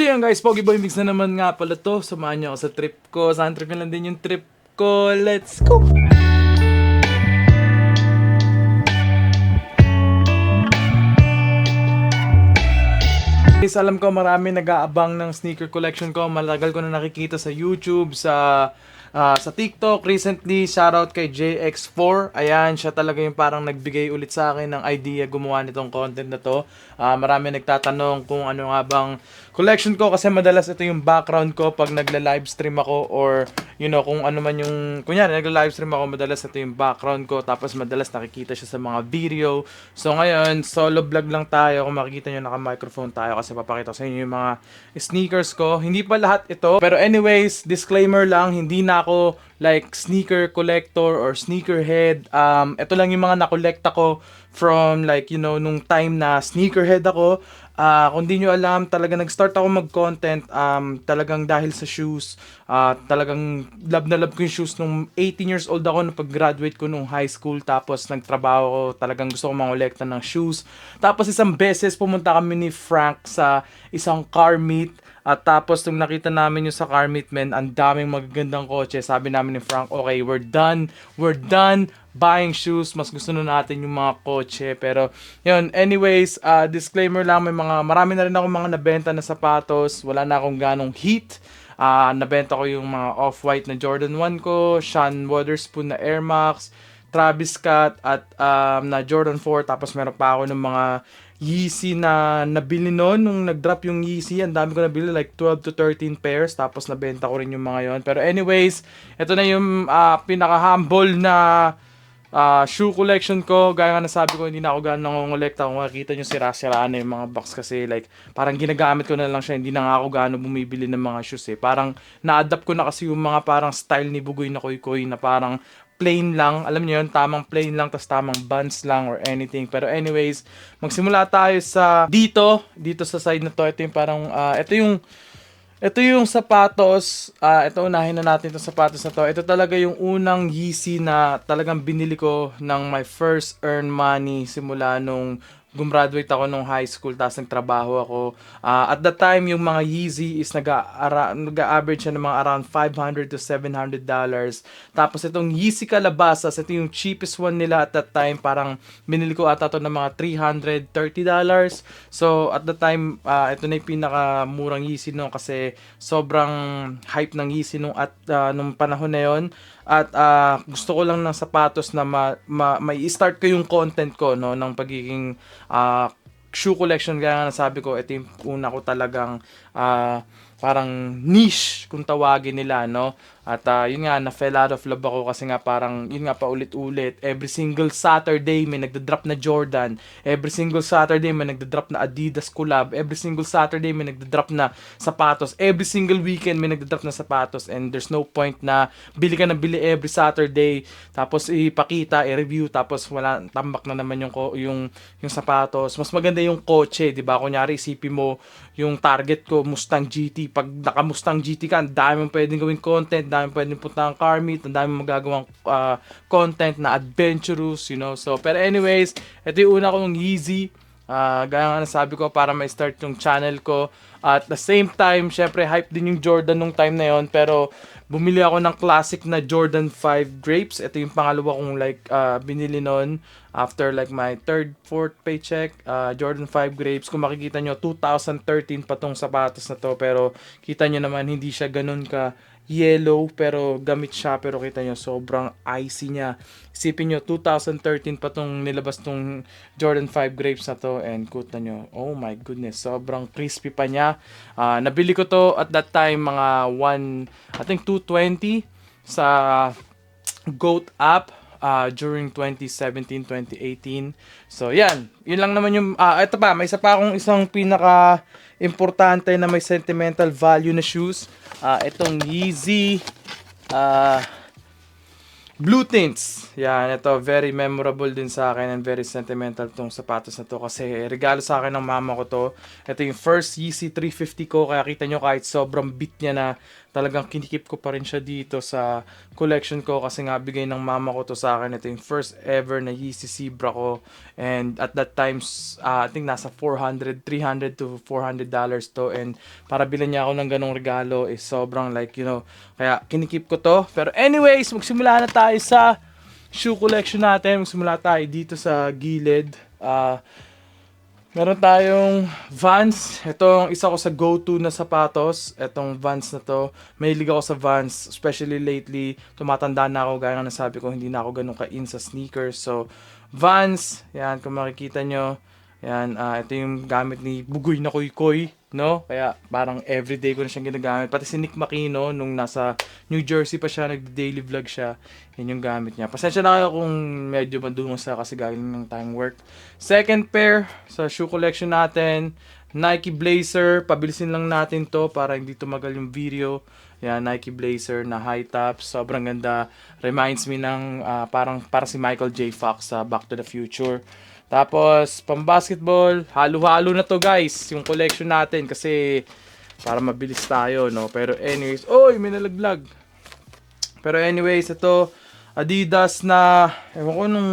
So yan guys, Pogi Boy Mix na naman nga pala to. Samahan niyo ako sa trip ko. Saan trip lang din yung trip ko. Let's go! Guys, alam ko marami nag-aabang ng sneaker collection ko. Malagal ko na nakikita sa YouTube, sa ah, sa TikTok. Recently, shoutout kay JX4. Ayan, siya talaga yung parang nagbigay ulit sa akin ng idea gumawa nitong content na to. Ah, marami nagtatanong kung ano nga bang collection ko kasi madalas ito yung background ko pag nagla-livestream ako or you know, kung ano man yung kunyari nagla-livestream ako, madalas ito yung background ko tapos madalas nakikita siya sa mga video. So ngayon, solo vlog lang tayo. Kung makikita nyo naka-microphone tayo kasi papakita ko sa inyo yung mga sneakers ko. Hindi pa lahat ito. Pero anyways, disclaimer lang, hindi na ako like sneaker collector or sneakerhead. Um, ito lang yung mga nakolekta ko from like, you know, nung time na sneakerhead ako. Ah, kung di nyo alam, talaga nag-start ako mag-content um, talagang dahil sa shoes. Ah, talagang love na love ko yung shoes nung 18 years old ako nung pag-graduate ko nung high school. Tapos nagtrabaho ko, talagang gusto ko mangolekta ng shoes. Tapos isang beses pumunta kami ni Frank sa isang car meet. At tapos nung nakita namin yung sa car meet, men, ang daming magagandang kotse. Sabi namin ni Frank, okay, we're done. We're done buying shoes. Mas gusto na natin yung mga kotse. Pero, yun, anyways, uh, disclaimer lang, may mga, marami na rin ako mga nabenta na sapatos. Wala na akong ganong heat. Ah, nabenta ko yung mga off-white na Jordan 1 ko, Sean Waterspoon na Air Max, Travis Scott at um, na Jordan 4 tapos meron pa ako ng mga Yeezy na nabili noon nung nag-drop yung Yeezy. Ang dami ko nabili like 12 to 13 pairs tapos nabenta ko rin yung mga yon. Pero anyways, ito na yung ah, pinaka-humble na ah, shoe collection ko. Gaya nga nasabi ko, hindi na ako gano'ng nangongolekta. Kung makikita nyo, sira-siraan na yung mga box kasi like, parang ginagamit ko na lang siya. Hindi na nga ako gano'ng bumibili ng mga shoes eh. Parang na-adapt ko na kasi yung mga parang style ni Bugoy na Koy-Koy na parang plain lang. Alam niyo yun, tamang plain lang, tas tamang buns lang or anything. Pero anyways, magsimula tayo sa dito, dito sa side na to. Ito yung parang, ah, ito yung ito yung sapatos, ah ito unahin na natin itong sapatos na to. Ito talaga yung unang Yeezy na talagang binili ko ng my first earn money simula nung gumraduate ako nung high school tapos nagtrabaho ako. Ah, at that time, yung mga Yeezy is nag-average siya ng mga around 500 to 700 dollars. Tapos itong Yeezy Calabasas, ito yung cheapest one nila at that time. Parang binili ko ata to ng mga 330 dollars. So at that time, ah, ito na yung pinakamurang Yeezy no kasi sobrang hype ng Yeezy nung at ah, nung panahon na yon. At ah, gusto ko lang ng sapatos na ma, ma, may start ko yung content ko no ng pagiging ah, shoe collection. Kaya nga sabi ko ito yung una ko talagang ah, parang niche kung tawagin nila no at ah, yun nga na fell out of love ako kasi nga parang yun nga paulit-ulit every single Saturday may nagda-drop na Jordan every single Saturday may nagda-drop na Adidas collab every single Saturday may nagda-drop na sapatos every single weekend may nagda-drop na sapatos and there's no point na bili ka na bili every Saturday tapos ipakita i-review tapos wala tambak na naman yung yung yung sapatos. Mas maganda yung kotse di ba? Kunyari isipin mo yung target ko Mustang GT pag naka Mustang GT ka ang dami mong pwedeng gawin content dami pwedeng punta ng car meet ang dami magagawang ah, content na adventurous you know so pero anyways ito yung una kong Yeezy Ah, gaya nga nasabi ko para ma-start yung channel ko. At the same time, syempre hype din yung Jordan nung time na yon pero bumili ako ng classic na Jordan 5 Grapes. Ito yung pangalawa kong like ah, binili noon after like my third, fourth paycheck. Ah, Jordan 5 Grapes. Kung makikita nyo, 2013 pa tong sapatos na to pero kita nyo naman hindi siya ganun ka yellow pero gamit siya pero kita nyo sobrang icy niya isipin nyo 2013 pa tong nilabas tong Jordan 5 grapes na to and kuta nyo oh my goodness sobrang crispy pa niya Ah, nabili ko to at that time mga 1 I think 220 sa GOAT app uh, during 2017-2018. So, yan. Yun lang naman yung... ah ito pa, may isa pa akong isang pinaka importante na may sentimental value na shoes. Ah itong Yeezy ah Blue tints. Yan, ito very memorable din sa akin and very sentimental tong sapatos na to kasi regalo sa akin ng mama ko to. Ito yung first Yeezy 350 ko kaya kita nyo kahit sobrang beat niya na talagang kinikip ko pa rin siya dito sa collection ko kasi nga bigay ng mama ko to sa akin. Ito yung first ever na Yeezy Zebra ko. And at that times, uh, I think nasa 400, 300 to 400 dollars to. And para bilan niya ako ng ganong regalo is sobrang like, you know, kaya kinikip ko to. Pero anyways, magsimula na tayo sa shoe collection natin. Magsimula tayo dito sa gilid. Ah... Meron tayong Vans. Ito ang isa ko sa go-to na sapatos. Itong Vans na to. Mahilig ako sa Vans. Especially lately, tumatanda na ako. Gaya nga nasabi ko, hindi na ako ganun ka-in sa sneakers. So, Vans. Yan, kung makikita nyo. Yan, ah, ito yung gamit ni Bugoy na Koy Koy. No? Kaya parang everyday ko na siyang ginagamit. Pati si Nick Makino, nung nasa New Jersey pa siya, nag-daily vlog siya. Yan yung gamit niya. Pasensya na kayo kung medyo madungos sa kasi galing ng time work. Second pair sa shoe collection natin, Nike Blazer. Pabilisin lang natin to para hindi tumagal yung video. Yan, Nike Blazer na high top. Sobrang ganda. Reminds me ng ah, parang para si Michael J. Fox sa Back to the Future. Tapos, pang basketball, halo-halo na to guys, yung collection natin kasi para mabilis tayo, no? Pero anyways, oy, may nalaglag. Pero anyways, ito, Adidas na, ewan ko nung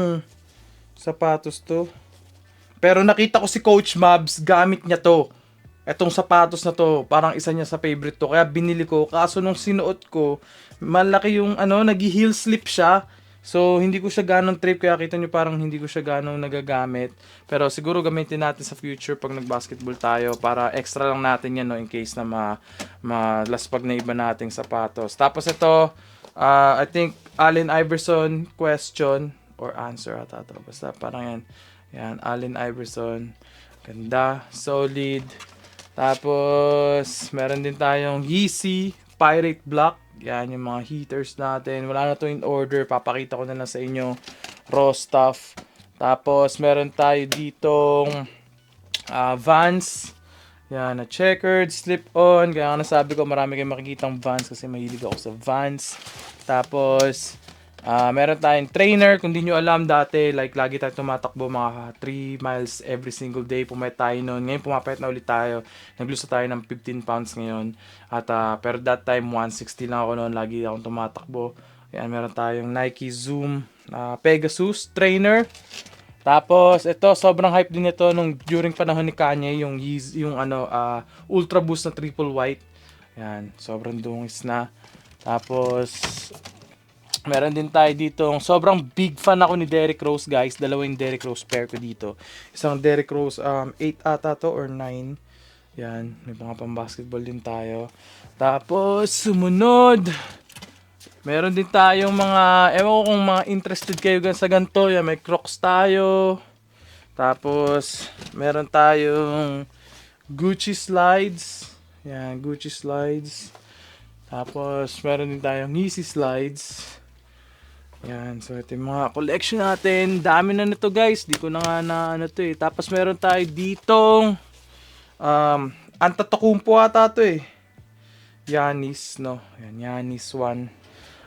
sapatos to. Pero nakita ko si Coach Mabs, gamit niya to. Etong sapatos na to, parang isa niya sa favorite to. Kaya binili ko. Kaso nung sinuot ko, malaki yung ano, nag-heel slip siya. So, hindi ko siya ganong trip. Kaya kita nyo parang hindi ko siya ganong nagagamit. Pero siguro gamitin natin sa future pag nag-basketball tayo. Para extra lang natin yan, no, in case na ma, malaspag na iba nating sapatos. Tapos ito, uh, I think Allen Iverson question or answer ata to. Basta parang yan. Yan, Allen Iverson. Ganda, solid. Tapos, meron din tayong Yeezy Pirate Block. Yan, yung mga heaters natin. Wala na to in order. Papakita ko na lang sa inyo. Raw stuff. Tapos, meron tayo ditong ah, Vans. Yan, na checkered, slip-on. Kaya nga nasabi ko, marami kayong makikitang Vans kasi mahilig ako sa Vans. Tapos, ah meron tayong trainer. Kung di nyo alam dati, like lagi tayo tumatakbo mga 3 miles every single day. Pumayat tayo noon. Ngayon pumapayat na ulit tayo. Naglusa tayo ng 15 pounds ngayon. At ah, pero that time 160 lang ako noon. Lagi akong tumatakbo. Yan, meron tayong Nike Zoom ah, Pegasus trainer. Tapos ito sobrang hype din ito nung during panahon ni Kanye yung yung ano ah, Ultra Boost na triple white. Yan, sobrang dungis na. Tapos Meron din tayo dito. Sobrang big fan ako ni Derrick Rose, guys. Dalawang Derrick Rose pair ko dito. Isang Derrick Rose, um, 8 ata to or 9. Yan. May mga pang basketball din tayo. Tapos, sumunod. Meron din tayong mga, ewan ko kung mga interested kayo sa ganito. Yan, may Crocs tayo. Tapos, meron tayong Gucci slides. Yan, Gucci slides. Tapos, meron din tayong Yeezy slides. Yan, so ito yung mga collection natin. Dami na nito guys. Di ko na nga na ano to eh. Tapos meron tayo ditong um, Antetokounmpo ata to eh. Yanis, no. Yan, Yanis 1.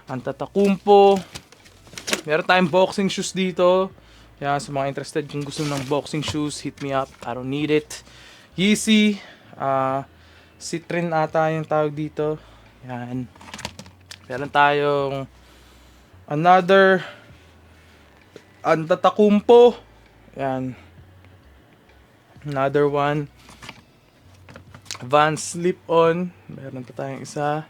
Antetokounmpo. Meron tayong boxing shoes dito. Yan, sa mga interested kung gusto ng boxing shoes, hit me up. I don't need it. Yeezy. Uh, Citrin ata yung tawag dito. Yan. Meron tayong Another Antatakumpo. Yan. Another one. Van Slip-On. Meron pa tayong isa.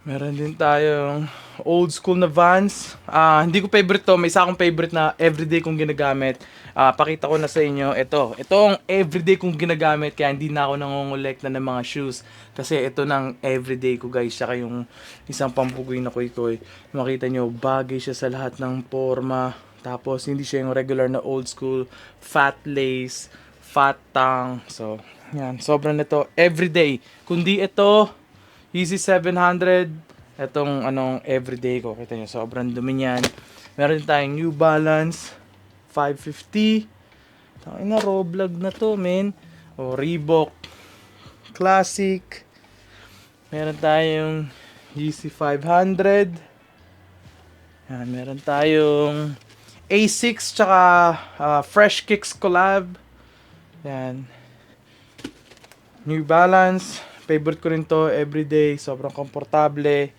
Meron din tayong old school na Vans. Ah, hindi ko favorite to. May isa akong favorite na everyday kong ginagamit. Ah, pakita ko na sa inyo. Ito. Ito ang everyday kong ginagamit. Kaya hindi na ako nangongolekta ng mga shoes. Kasi ito nang everyday ko guys. Siya yung isang pampugoy na koy-koy. Makita nyo, bagay siya sa lahat ng forma. Tapos hindi siya yung regular na old school. Fat lace. Fat tongue. So, yan. Sobrang nito. Everyday. Kundi ito, Easy 700. Itong anong everyday ko. Kita nyo, sobrang dumi niyan. Meron din tayong New Balance 550. Tangin na, Roblox na to, men. O, Reebok Classic. Meron tayong Yeezy 500. Yan, meron tayong A6 tsaka ah, Fresh Kicks collab. Yan. New Balance Favorite ko rin to everyday. Sobrang komportable.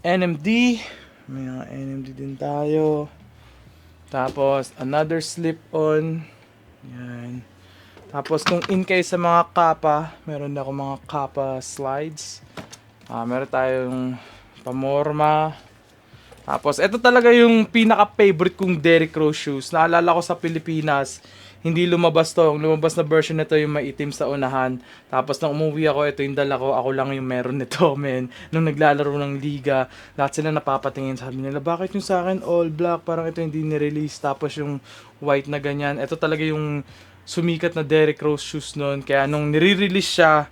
NMD. May mga NMD din tayo. Tapos, another slip-on. Yan. Tapos, kung in kayo sa mga kapa, meron ako mga kapa slides. Ah, meron tayong pamorma. Tapos, ito talaga yung pinaka-favorite kong Derrick Rose shoes. Naalala ko sa Pilipinas, hindi lumabas to. Ang lumabas na version nito yung maitim sa unahan. Tapos, nang umuwi ako, ito yung dala ko. Ako lang yung meron nito, men. Nung naglalaro ng liga, lahat sila napapatingin. Sabi nila, bakit yung sa akin all black? Parang ito hindi ni-release. Tapos, yung white na ganyan. Ito talaga yung sumikat na Derrick Rose shoes noon. Kaya nung nire-release siya,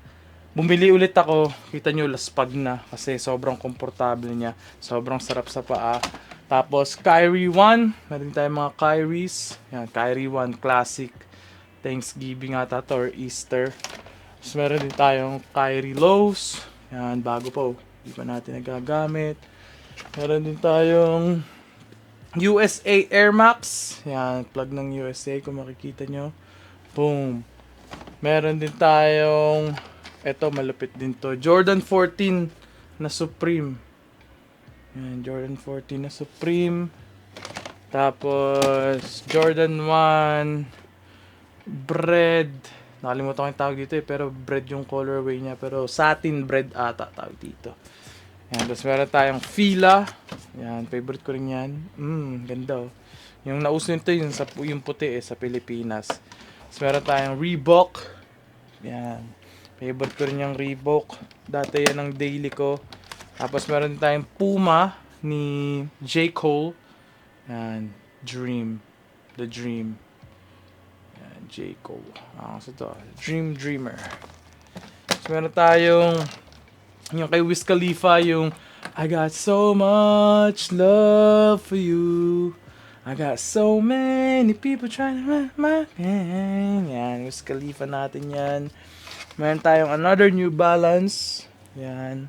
bumili ulit ako. Kita nyo, laspag na. Kasi sobrang komportable niya. Sobrang sarap sa paa. Tapos, Kyrie 1. Meron tayong mga Kyries. Yan, Kyrie 1 Classic. Thanksgiving ata to or Easter. Tapos meron din tayong Kyrie Lows. Yan, bago pa. oh. Hindi pa natin nagagamit. Meron din tayong USA Air Max. Yan, plug ng USA kung makikita nyo. Boom. Meron din tayong eto malupit din to. Jordan 14 na Supreme. Yan, Jordan 14 na Supreme. Tapos Jordan 1 bread. Nakalimutan ko yung tawag dito eh, pero bread yung colorway niya. Pero satin bread ata tawag dito. Yan, tapos meron tayong Fila. Yan, favorite ko rin yan. Mmm, ganda oh. Yung nauso nito yung, sa, yung puti eh, sa Pilipinas. Tapos meron tayong Reebok. Yan. Favorite ko rin yung Reebok. Dati yan ang daily ko. Tapos meron din tayong Puma ni J. Cole. Yan. Dream. The Dream. Yan, J. Cole. Ah, so to. Dream Dreamer. Tapos meron tayong yung kay Wiz Khalifa, yung I got so much love for you. I got so many people trying to run my hand. Yan, Wiz Khalifa natin yan. Meron tayong another New Balance. Yan.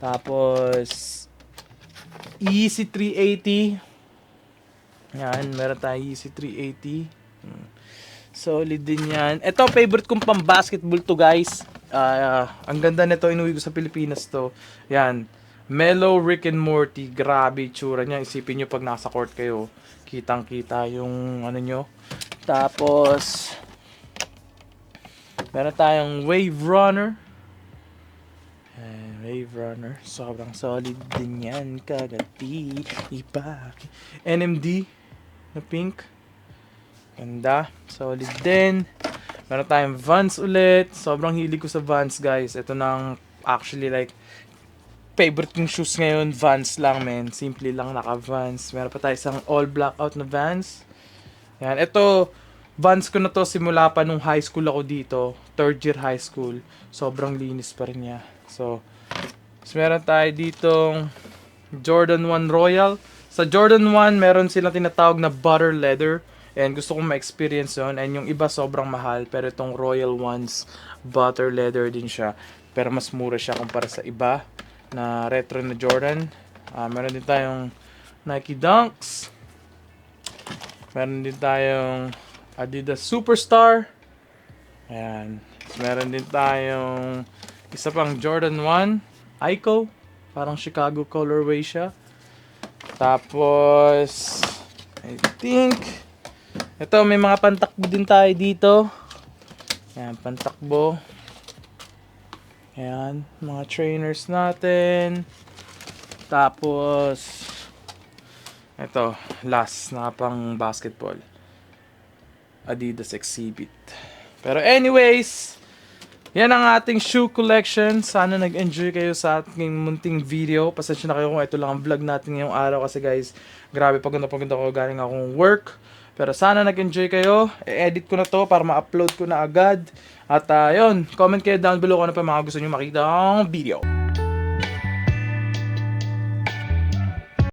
Tapos, Easy 380. Yan, meron tayong Easy 380. Hmm. Solid din yan. Ito, favorite kong pang basketball to guys. Ah, ang ganda nito, inuwi ko sa Pilipinas to. Yan. Mellow Rick and Morty. Grabe tsura niya. Isipin nyo pag nasa court kayo. Kitang kita yung ano nyo. Tapos, meron tayong Wave Runner. Wave Runner. Sobrang solid din yan. Kagati. Iba. NMD na pink. Ganda. Solid din. Meron tayong Vans ulit. Sobrang hilig ko sa Vans, guys. Ito nang actually like favorite kong shoes ngayon, Vans lang, men. Simple lang naka-Vans. Meron pa tayo isang all blackout na Vans. Yan. Ito, Vans ko na to simula pa nung high school ako dito. Third year high school. Sobrang linis pa rin niya. So, so meron tayo ditong Jordan 1 Royal. Sa Jordan 1, meron silang tinatawag na butter leather. And gusto kong ma-experience yun. And yung iba sobrang mahal. Pero itong Royal ones, butter leather din siya. Pero mas mura siya kumpara sa iba na retro na Jordan. Ah, meron din tayong Nike Dunks. Meron din tayong Adidas Superstar. Ayan. Meron din tayong isa pang Jordan 1 Ico. Parang Chicago colorway siya. Tapos I think ito may mga pantakbo din tayo dito. Ayan, pantakbo. Ayan, mga trainers natin. Tapos ito, last na pang basketball. Adidas Exhibit. Pero anyways, yan ang ating shoe collection. Sana nag-enjoy kayo sa ating munting video. Pasensya na kayo kung ito lang ang vlog natin ngayong araw kasi guys, grabe pagod na pagod ako galing akong work. Pero sana nag-enjoy kayo. E-edit ko na to para ma-upload ko na agad. At uh, yun, comment kayo down below kung ano pa mga gusto nyo makita ang video.